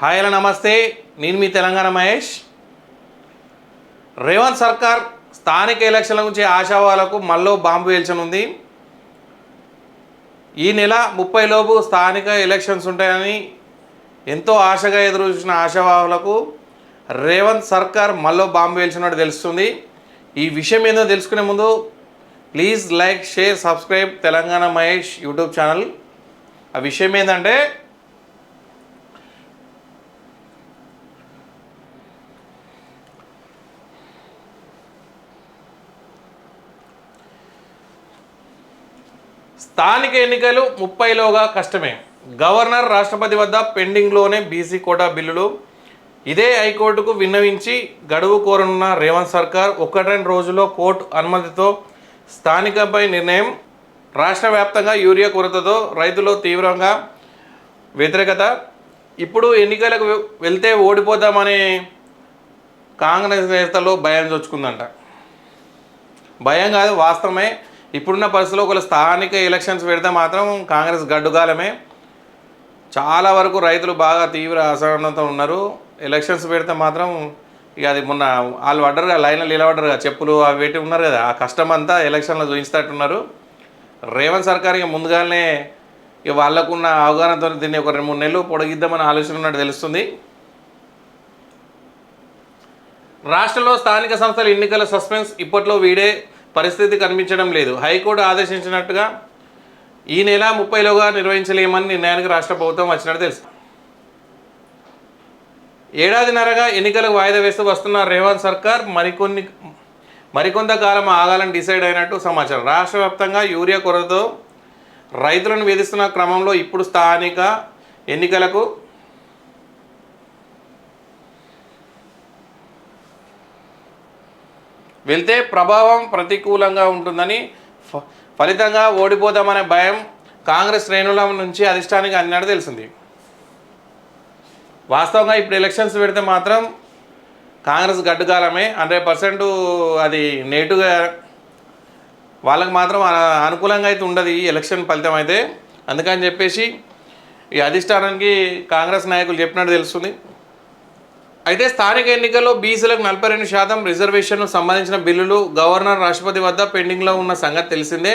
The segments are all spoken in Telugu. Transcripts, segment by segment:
హాయ్ హలో నమస్తే. నేను మీ తెలంగాణ మహేష్. రేవంత్ సర్కార్ స్థానిక ఎలక్షన్ల గురించి ఆశావాలకు మళ్ళీ బాంబు వేల్చనుంది ఈ నెల ముప్పై లోపు స్థానిక ఎలక్షన్స్ ఉంటాయని ఎంతో ఆశగా ఎదురు చూసిన ఆశావాహులకు రేవంత్ సర్కార్ మళ్ళీ బాంబు వేల్చినట్టు తెలుస్తుంది. ఈ విషయం ఏందో తెలుసుకునే ముందు please like share subscribe Telangana Mahesh YouTube channel. ఆ విషయం ఏంటంటే స్థానిక ఎన్నికలు ముప్పైలోగా కష్టమే. గవర్నర్ రాష్ట్రపతి వద్ద పెండింగ్లోనే బీసీ కోటా బిల్లులు. ఇదే హైకోర్టుకు విన్నవించి గడువు కోరనున్న రేవంత్ సర్కార్ ఒకటి రెండు రోజుల్లో కోర్టు అనుమతితో స్థానికపై నిర్ణయం రాష్ట్ర వ్యాప్తంగా యూరియా కొరతతో రైతులు తీవ్రంగా వ్యతిరేకత. ఇప్పుడు ఎన్నికలకు వెళ్తే ఓడిపోతామనే కాంగ్రెస్ నేతలు భయం చొచ్చుకుందంట భయం కాదు వాస్తవమే. ఇప్పుడున్న పరిస్థితిలో ఒకవేళ స్థానిక ఎలక్షన్స్ పెడితే మాత్రం కాంగ్రెస్ గడ్డుగాలమే. చాలా వరకు రైతులు బాగా తీవ్ర అసహనంతో ఉన్నారు. ఎలక్షన్స్ పెడితే మాత్రం ఇక అది మొన్న వాళ్ళు పడ్డరుగా లైన్లో నిలబడ్డరుగా చెప్పులు అవి పెట్టి ఉన్నారు కదా. ఆ కష్టం అంతా ఎలక్షన్లో చూపించినట్టున్నారు రేవంత్ సర్కార్ ఇక ముందుగానే ఇక వాళ్ళకున్న అవగాహనతో దీన్ని ఒక రెండు మూడు నెలలు పొడిగిద్దామని ఆలోచన ఉన్నట్టు తెలుస్తుంది. రాష్ట్రంలో స్థానిక సంస్థల ఎన్నికల సస్పెన్స్ ఇప్పట్లో వీడే పరిస్థితి కనిపించడం లేదు. హైకోర్టు ఆదేశించినట్టుగా ఈ నెల ముప్పైలోగా నిర్వహించలేమని నిర్ణయానికి రాష్ట్ర ప్రభుత్వం వచ్చినట్టు తెలుసు. ఏడాదిన్నరగా ఎన్నికలకు వాయిదా వేస్తూ వస్తున్న రేవంత్ సర్కార్ మరికొన్ని మరికొంతకాలం ఆగాలని డిసైడ్ అయినట్టు సమాచారం. రాష్ట్ర వ్యాప్తంగా యూరియా కొరతతో రైతులను వేధిస్తున్న క్రమంలో ఇప్పుడు స్థానిక ఎన్నికలకు వెళ్తే ప్రభావం ప్రతికూలంగా ఉంటుందని ఫ- ఫలితంగా ఓడిపోతామనే భయం కాంగ్రెస్ శ్రేణుల నుంచి అధిష్టానికి అన్నట్టు తెలిసింది. వాస్తవంగా ఇప్పుడు ఎలక్షన్స్ పెడితే మాత్రం కాంగ్రెస్ గడ్డుకాలమే హండ్రెడ్ పర్సెంట్ అది నేటుగా వాళ్ళకి మాత్రం అనుకూలంగా అయితే ఉండదు ఈ ఎలక్షన్ ఫలితం అయితే. అందుకని చెప్పేసి ఈ అధిష్టానానికి కాంగ్రెస్ నాయకులు చెప్పినట్టు తెలుస్తుంది. అయితే స్థానిక ఎన్నికల్లో బీసీలకు నలభై రెండు శాతం రిజర్వేషన్కు సంబంధించిన బిల్లులు గవర్నర్ రాష్ట్రపతి వద్ద పెండింగ్లో ఉన్న సంగతి తెలిసిందే.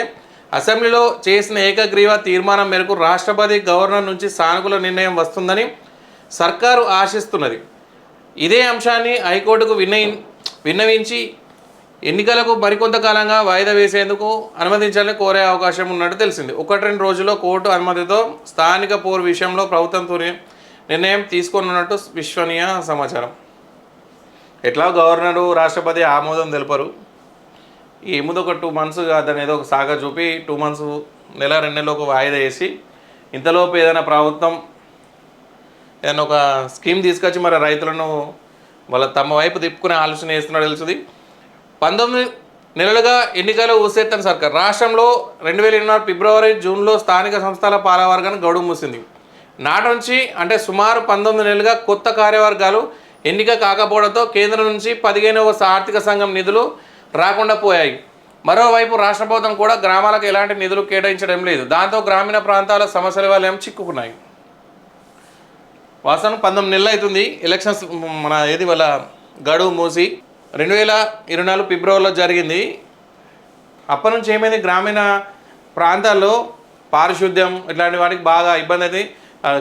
అసెంబ్లీలో చేసిన ఏకగ్రీవ తీర్మానం మేరకు రాష్ట్రపతి గవర్నర్ నుంచి సానుకూల నిర్ణయం వస్తుందని సర్కారు ఆశిస్తున్నది. ఇదే అంశాన్ని హైకోర్టుకు విన్నయి విన్నవించి ఎన్నికలకు మరికొంతకాలంగా వాయిదా వేసేందుకు అనుమతించాలని కోరే అవకాశం ఉన్నట్టు తెలిసింది. ఒకటి రెండు రోజుల్లో కోర్టు అనుమతితో స్థానిక పోరు విషయంలో ప్రభుత్వం నిర్ణయం తీసుకోనున్నట్టు విశ్వనీయ సమాచారం. ఎట్లా గవర్నరు రాష్ట్రపతి ఆమోదం తెలిపారు? ఏముంది ఒక టూ మంత్స్ దాని ఏదో ఒక సాగా చూపి టూ మంత్స్ నెల రెండు నెలలకు వాయిదా వేసి ఇంతలోపు ఏదైనా ప్రభుత్వం ఏదైనా ఒక స్కీమ్ తీసుకొచ్చి మరి రైతులను వాళ్ళ తమ వైపు తిప్పుకునే ఆలోచన చేస్తున్నాడు తెలుస్తుంది పంతొమ్మిది నెలలుగా ఎన్నికలు ఊసెత్తని సర్కార్ రాష్ట్రంలో రెండు వేల ఇరవై ఫిబ్రవరి జూన్లో స్థానిక సంస్థల పాలవర్గాన్ని గడువు మూసింది. నాటి నుంచి అంటే సుమారు పంతొమ్మిది నెలలుగా కొత్త కార్యవర్గాలు ఎన్నిక కాకపోవడంతో కేంద్రం నుంచి పదిహేనవ ఆర్థిక సంఘం నిధులు రాకుండా పోయాయి. మరోవైపు రాష్ట్ర ప్రభుత్వం కూడా గ్రామాలకు ఎలాంటి నిధులు కేటాయించడం లేదు. దాంతో గ్రామీణ ప్రాంతాల సమస్యల వల్ల చిక్కుకున్నాయి. వాస్తవం పంతొమ్మిది నెలలు అవుతుంది. ఎలక్షన్స్ మన ఏది వాళ్ళ గడువు మూసి రెండు వేల ఇరవై నాలుగు ఫిబ్రవరిలో జరిగింది. అప్పటి నుంచి ఏమైంది? గ్రామీణ ప్రాంతాల్లో పారిశుద్ధ్యం ఇట్లాంటి వాటికి బాగా ఇబ్బంది అయితే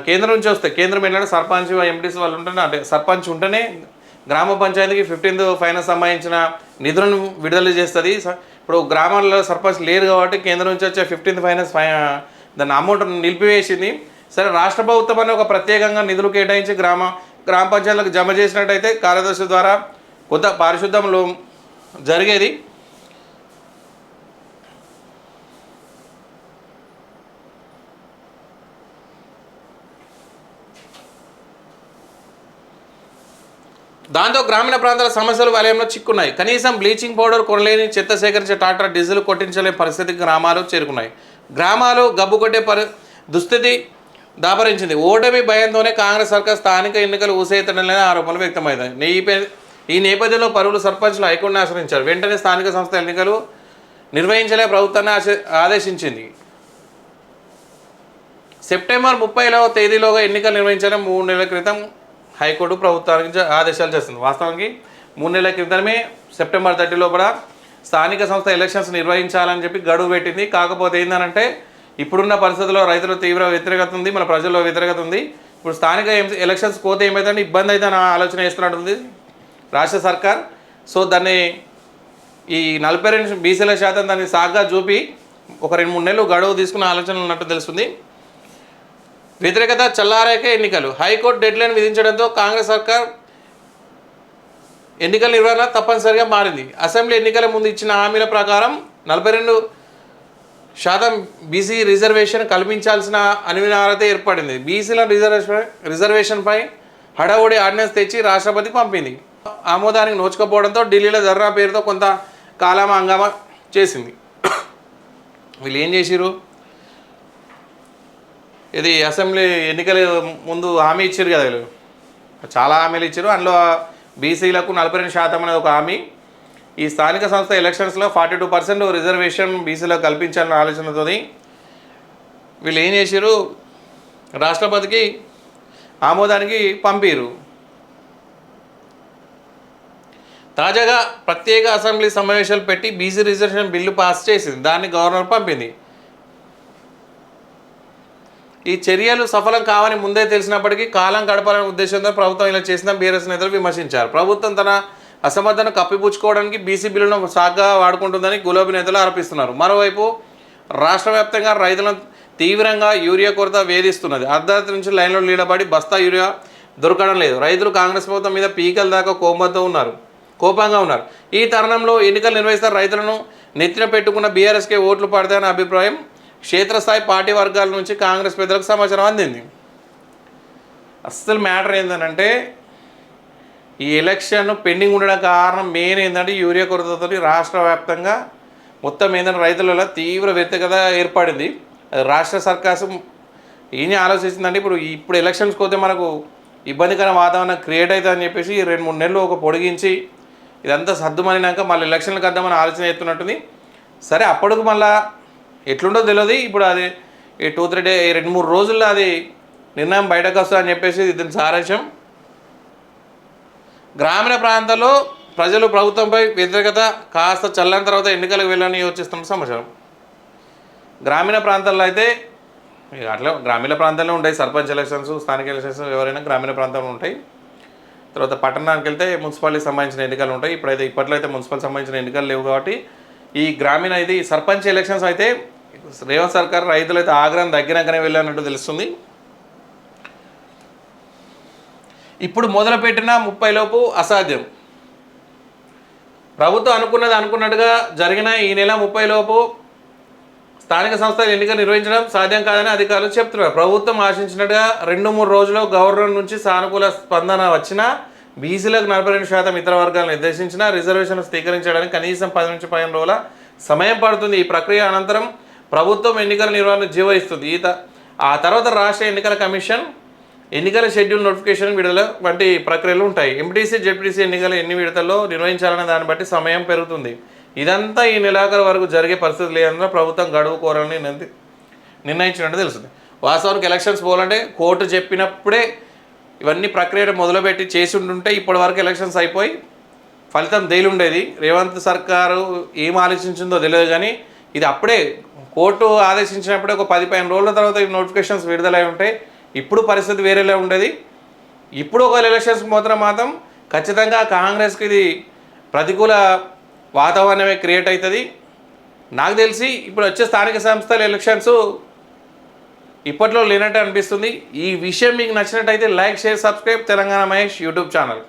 కేంద్రం నుంచి వస్తాయి కేంద్రం ఏంటంటే సర్పంచ్ ఎంపీటీసీ వాళ్ళు ఉంటేనే అంటే సర్పంచ్ ఉంటేనే గ్రామ పంచాయతీకి ఫిఫ్టీన్త్ ఫైనాన్స్ సంబంధించిన నిధులను విడుదల చేస్తుంది. ఇప్పుడు గ్రామాల్లో సర్పంచ్ లేరు కాబట్టి కేంద్రం నుంచి వచ్చే ఫిఫ్టీన్త్ ఫైనాన్స్ దాని అమౌంట్ నిలిపివేసింది. సరే రాష్ట్ర ప్రభుత్వం అని ఒక ప్రత్యేకంగా నిధులు కేటాయించి గ్రామ గ్రామ పంచాయతీలకు జమ చేసినట్టయితే కార్యదర్శి ద్వారా కొంత పారిశుద్ధ్యంలో జరిగేది. దాంతో గ్రామీణ ప్రాంతాల సమస్యలు వలయంలో చిక్కున్నాయి. కనీసం బ్లీచింగ్ పౌడర్ కొనలేని చెత్త సేకరించే ట్రాక్టర్ డీజిల్ కొట్టించలేని పరిస్థితికి గ్రామాలు చేరుకున్నాయి. గ్రామాలు గబ్బు కొట్టే పరి దుస్థితి దాపరించింది. ఓటమి భయంతోనే కాంగ్రెస్ సర్కార్ స్థానిక ఎన్నికలు ఊసేతడలేని ఆరోపణలు వ్యక్తమవుతాయి ఈ పే- ఈ నేపథ్యంలో పరువులు సర్పంచ్లు హైకోర్టును ఆశ్రయించారు. వెంటనే స్థానిక సంస్థ ఎన్నికలు నిర్వహించలే ప్రభుత్వాన్ని ఆదేశించింది. సెప్టెంబర్ ముప్పైలో తేదీలోగా ఎన్నికలు నిర్వహించాలని మూడు నెలల క్రితం హైకోర్టు ప్రభుత్వానికి ఆదేశాలు చేస్తుంది. వాస్తవానికి మూడు నెలల క్రితమే సెప్టెంబర్ థర్టీ లోపల స్థానిక సంస్థ ఎలక్షన్స్ నిర్వహించాలని చెప్పి గడువు పెట్టింది. కాకపోతే ఏంటంటే ఇప్పుడున్న పరిస్థితుల్లో రైతుల తీవ్ర వ్యతిరేకత ఉంది మన ప్రజల్లో వ్యతిరేకత ఉంది. ఇప్పుడు స్థానిక ఎలక్షన్స్ పోతే ఏమైందంటే ఇబ్బంది అయితే నా ఆలోచన చేస్తున్నట్టుంది రాష్ట్ర సర్కార్. సో దాన్ని ఈ నలభై రెండు బీసీల శాతం దాన్ని సాగ్గా చూపి ఒక రెండు మూడు నెలలు గడువు తీసుకున్న ఆలోచన ఉన్నట్టు తెలుస్తుంది. వ్యతిరేకత చల్లారాక ఎన్నికలు. హైకోర్టు డెడ్లైన్ విధించడంతో కాంగ్రెస్ సర్కార్ ఎన్నికల నిర్వహణ తప్పనిసరిగా మారింది. అసెంబ్లీ ఎన్నికల ముందు ఇచ్చిన హామీల ప్రకారం నలభై రెండు శాతం బీసీ రిజర్వేషన్ కల్పించాల్సిన అనివార్యత ఏర్పడింది. బీసీల రిజర్వేషన్ రిజర్వేషన్పై హడావుడి ఆర్డినెన్స్ తెచ్చి రాష్ట్రపతికి పంపింది. ఆమోదానికి నోచుకపోవడంతో ఢిల్లీలో ధర్నా పేరుతో కొంత కాలం హంగామా చేసింది. వీళ్ళు ఏం చేసిరు ఇది అసెంబ్లీ ఎన్నికల ముందు హామీ ఇచ్చారు కదా వీళ్ళు. చాలా హామీలు ఇచ్చారు అందులో బీసీలకు నలభై రెండు శాతం అనేది ఒక హామీ. ఈ స్థానిక సంస్థ ఎలక్షన్స్లో ఫార్టీ టూ పర్సెంట్ రిజర్వేషన్ బీసీలకు కల్పించాలన్న ఆలోచనతో వీళ్ళు ఏం చేశారు రాష్ట్రపతికి ఆమోదానికి పంపిరు తాజాగా ప్రత్యేక అసెంబ్లీ సమావేశాలు పెట్టి బీసీ రిజర్వేషన్ బిల్లు పాస్ చేసింది. దాన్ని గవర్నర్ పంపింది. ఈ చర్యలు సఫలం కావని ముందే తెలిసినప్పటికీ కాలం గడపాలనే ఉద్దేశంతో ప్రభుత్వం ఇలా చేసిన బీఆర్ఎస్ నేతలు విమర్శించారు. ప్రభుత్వం తన అసమర్థను కప్పిపుచ్చుకోవడానికి బీసీ బిల్లును సాగ్గా వాడుకుంటుందని గులాబీ నేతలు ఆరోపిస్తున్నారు. మరోవైపు రాష్ట్ర వ్యాప్తంగా రైతులను తీవ్రంగా యూరియా కొరత వేధిస్తున్నది. అర్ధరాత్రి నుంచి లైన్లో నీడబడి బస్తా యూరియా దొరకడం లేదు. రైతులు కాంగ్రెస్ ప్రభుత్వం మీద పీకల దాకా కోపంతో ఉన్నారు. కోపంగా ఉన్నారు. ఈ తరుణంలో ఎన్నికలు నిర్వహిస్తారు రైతులను నెత్తిన పెట్టుకున్న బీఆర్ఎస్కే ఓట్లు పడతాయనే అభిప్రాయం క్షేత్రస్థాయి పార్టీ వర్గాల నుంచి కాంగ్రెస్ పెద్దలకు సమాచారం అందింది. అస్సలు మ్యాటర్ ఏంటంటే ఈ ఎలక్షన్ పెండింగ్ ఉండడం కారణం మెయిన్ ఏంటంటే యూరియా కొరతతో రాష్ట్ర వ్యాప్తంగా మొత్తం ఏంటంటే రైతులలో తీవ్ర వ్యతిరేకత ఏర్పడింది. అది రాష్ట్ర సర్కారు ఏం ఆలోచించిందంటే ఇప్పుడు ఇప్పుడు ఎలక్షన్స్కి పోతే మనకు ఇబ్బందికర వాతావరణం క్రియేట్ అవుతుందని చెప్పేసి రెండు మూడు నెలలు ఒక పొడిగించి ఇదంతా సర్దుమనినాక మళ్ళీ ఎలక్షన్లకు వద్దామని ఆలోచన అవుతున్నట్టుంది సరే అప్పటికి మళ్ళా ఎట్లుండో తెలియదు ఇప్పుడు అది ఈ టూ త్రీ డే ఈ రెండు మూడు రోజుల్లో అది నిర్ణయం బయటకు వస్తుంది అని చెప్పేసి దీని సారాంశం. గ్రామీణ ప్రాంతాల్లో ప్రజలు ప్రభుత్వంపై వ్యతిరేకత కాస్త చల్లని తర్వాత ఎన్నికలకు వెళ్ళని యోచిస్తున్న సమాచారం. గ్రామీణ ప్రాంతాల్లో అయితే అట్లా గ్రామీణ ప్రాంతాల్లో ఉంటాయి. సర్పంచ్ ఎలక్షన్స్ స్థానిక ఎలక్షన్స్ ఎవరైనా గ్రామీణ ప్రాంతాల్లో ఉంటాయి. తర్వాత పట్టణానికి వెళ్తే మున్సిపాలిటీకి సంబంధించిన ఎన్నికలు ఉంటాయి. ఇప్పుడైతే ఇప్పట్లో అయితే మున్సిపల్ సంబంధించిన ఎన్నికలు లేవు కాబట్టి ఈ గ్రామీణ ఇది సర్పంచ్ ఎలక్షన్స్ అయితే రేవంత్ సర్కార్ రైతులు అయితే ఆగ్రహం తగ్గినాకనే వెళ్ళానట్టు తెలుస్తుంది. ఇప్పుడు మొదలుపెట్టిన ముప్పై లోపు అసాధ్యం. ప్రభుత్వం అనుకున్నది అనుకున్నట్టుగా జరిగిన ఈ నెల ముప్పై లోపు స్థానిక సంస్థల ఎన్నికలు నిర్వహించడం సాధ్యం కాదని అధికారులు చెప్తున్నారు. ప్రభుత్వం ఆశించినట్టుగా రెండు మూడు రోజుల్లో గవర్నర్ నుంచి సానుకూల స్పందన వచ్చినా బీసీలకు నలభై రెండు శాతం ఇతర వర్గాలను నిర్దేశించిన రిజర్వేషన్ స్వీకరించడానికి కనీసం పది నుంచి పదిహేను రోజుల సమయం పడుతుంది. ఈ ప్రక్రియ అనంతరం ప్రభుత్వం ఎన్నికల నిర్వహణ జీవో ఇస్తుంది ఆ తర్వాత రాష్ట్ర ఎన్నికల కమిషన్ ఎన్నికల షెడ్యూల్ నోటిఫికేషన్ విడుదల వంటి ప్రక్రియలు ఉంటాయి. ఎంపీటీసీ జెడ్పీటీసీ ఎన్నికలు ఎన్ని విడతల్లో నిర్వహించాలనే దాన్ని బట్టి సమయం పెరుగుతుంది. ఇదంతా ఈ నెలాఖరు వరకు జరిగే పరిస్థితి లేదన్న ప్రభుత్వం గడువు కోరాలని నిర్ణయించినట్టు తెలుస్తుంది. వాస్తవానికి ఎలక్షన్స్ పోవాలంటే కోర్టు చెప్పినప్పుడే ఇవన్నీ ప్రక్రియలు మొదలుపెట్టి చేసి ఉంటుంటే ఇప్పటి వరకు ఎలక్షన్స్ అయిపోయి ఫలితం తేలి ఉండేది. రేవంత్ సర్కారు ఏం ఆలోచించిందో తెలియదు కానీ ఇది అప్పుడే కోర్టు ఆదేశించినప్పుడే ఒక పది పదిహేను రోజుల తర్వాత ఈ నోటిఫికేషన్స్ విడుదలై ఉంటాయి ఇప్పుడు పరిస్థితి వేరేలా ఉండేది. ఇప్పుడు ఒక ఎలక్షన్స్ మాత్రం మాత్రం ఖచ్చితంగా కాంగ్రెస్కి ఇది ప్రతికూల వాతావరణమే క్రియేట్ అవుతుంది నాకు తెలిసి ఇప్పుడు వచ్చే స్థానిక సంస్థల ఎలక్షన్స్ ఇప్పట్లో లేనట్టు అనిపిస్తుంది. ఈ విషయం మీకు నచ్చినట్టయితే like share subscribe Telangana Mahesh YouTube channel.